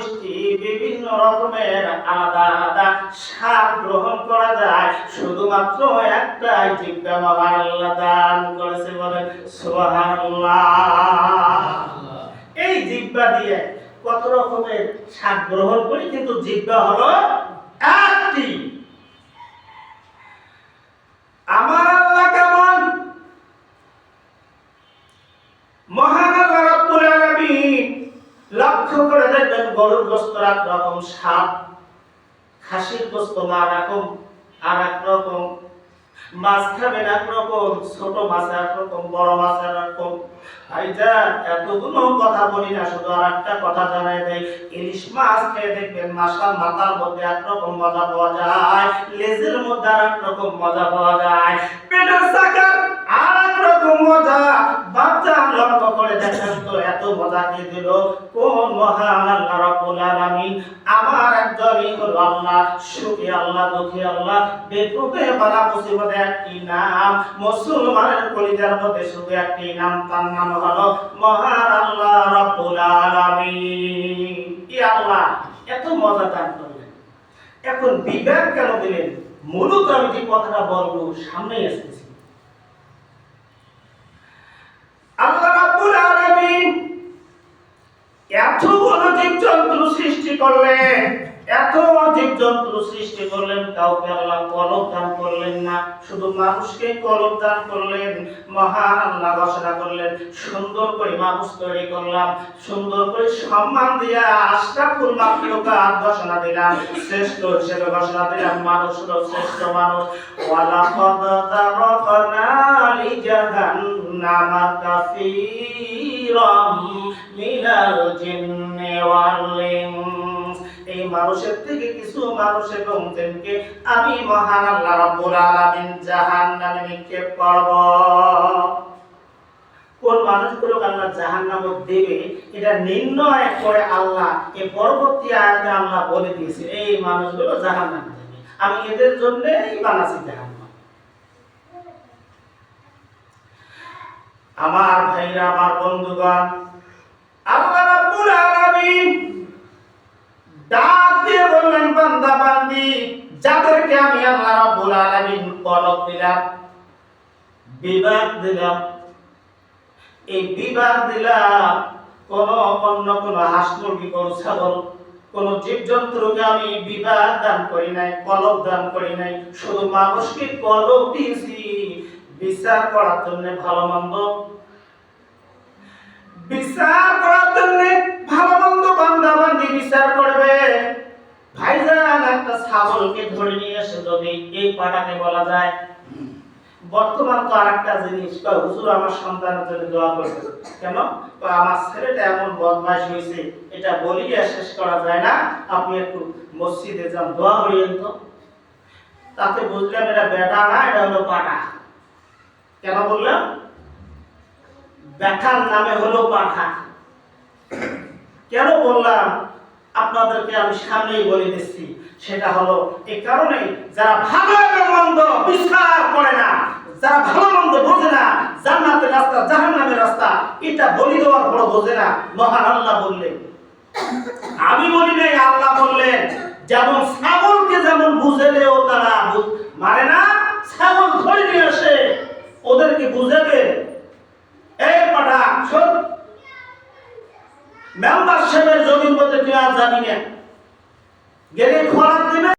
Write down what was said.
মিষ্টি বিভিন্ন রকমের আলাদা আলাদা স্বাদ গ্রহণ করা যায়। শুধুমাত্র একটাই জিজ্ঞা মহান আল্লাহ দান করেছে সুবহানাল্লাহ। এই জিব্বা দিয়ে কত রকমের স্বাদ গ্রহণ করি, কিন্তু জিব্বা হলো একটি। আমার আল্লাহ কেমন মহান আল্লাহ রাব্বুল আলামিন লক্ষ্য করে দেখবেন গরুর গোস্ত এক রকম স্বাদ খাসির গোস্ত আর রকম আর এক রকম মাছ খাবেন এক রকম ছোট মাছ এক রকম বড় মাছ এক রকম ভাইজান এতগুলো কথা বলি না, শুধু আর একটা কথা জানাই দেয় ইলিশ মাছ খেয়ে দেখবেন মাথার মধ্যে একরকম মজা পাওয়া যায়, লেজের মধ্যে আর এক রকম মজা পাওয়া যায়। পেটের আর মজা। বাচ্চা লক্ষ্য করে দেখেন তো, এত মজা কে দিল? কোন একজনই হলো আল্লাহ, সুখী আল্লাহ, দুঃখী আল্লাহ বেকুবে বালা মুসিবতে একটি নাম, মুসলমানের কলিজার মধ্যে শুধু একটি নাম, তার নাম হলো মহান আল্লাহ রাব্বুল আলামিন। আল্লাহ, এত মজা দান করলেন। এখন বিবেক কেন দিলেন? মূলত আমি যে কথাটা বলব, সামনেই আসতেছি। আল্লাহ রাব্বুল আলামিন এত জীবজন্তু সৃষ্টি করলেন। এত জীবজন্তু সৃষ্টি করলেন, কাউকে আল্লাহ কলব দান করলেন না, শুধু মানুষকে কলব দান করলেন, মহান আল্লাহ করলেন, সুন্দর করে মানুষ তৈরি করলাম, সুন্দর করে সম্মান দিয়া আশরাফুল মাখলুকাত ঘোষণা দিলাম, শ্রেষ্ঠ হিসেবে ঘোষণা দিলাম, মানুষ হলো শ্রেষ্ঠ মানুষ। ওয়ালাকাদ যারাকনা লিজাহান্নামা মিনাল এই মানুষের থেকে কিছু মানুষ এবং জিনকে আমি মহান আল্লাহ রাব্বুল আলামিন, জাহান্নামে নিক্ষেপ করব। কোন মানুষগুলো আল্লাহ জাহান্নাম দেবে, এটা নির্ণয় করে আল্লাহ এই পরবর্তী আয়াতে আল্লাহ বলে দিয়েছে, এই মানুষগুলো জাহান্নাম দেবে, আমি এদের জন্যই বানাচ্ছি জাহান্নাম। আমার ভাইরা, আমার বন্ধুগণ, আল্লাহ রাব্বুল আলামিন ডাক দিয়ে বললেন বান্দা যাদেরকে আমি আল্লাহ রাব্বুল আলামিন কলব দিলাম বিভাগ দিলাম। এই বিভাগ দিলাম কোন অন্য কোন হাঁস মুরগি গরু ছাগল, কোন জীবজন্তুকে আমি বিভাগ দান করি নাই, কলব দান করি নাই। শুধু মানুষকে কলব দিয়েছি, বিচার করার জন্য ভালো মন্দ। বিচার করার জন্য ভালো মন্দ বান্দা বান্দি বিচার ভাইজান একটা ছাগলকে ধরে নিয়ে এসে যদি এই পাটাকে বলা যায়, বর্তমান তো আরেকটা জিনিস হুজুর আমার সন্তানের জন্য দোয়া করবে। কেন? আমার ছেলেটা এমন বদমাশ হয়েছে, এটা বলিয়ে শেষ করা যায় না, আপনি একটু মসজিদে যান, দোয়া করিয়েন তো। তাতে বুঝলাম এটা বেটা না, এটা হলো পাটা। কেন বললাম? ব্যাখার নামে হলো পাঠা। কেন বললাম? আপনাদেরকে আমি সামনেই বলে দিচ্ছি। সেটা হলো এই কারণে যারা ভালো এবং মন্দ বিচার করে না, যারা ভালো মন্দ বোঝে না জান্নাতের রাস্তা জাহান্নামের রাস্তা, এটা বলি দেওয়ার পর বোঝে না, মহান আল্লাহ বললেন। আমি বলি নাই, আল্লাহ বললেন, যেমন ছাগলকে যেমন বুঝেলেও তারা মানে না, ছাগল ধরে নিয়ে আসে, ওদেরকে বুঝাবে। এই পাঠা, শোন মেম্বার সাহেবের জমির মধ্যে তুই আর যাবি না। গেলে খোরাক দেবে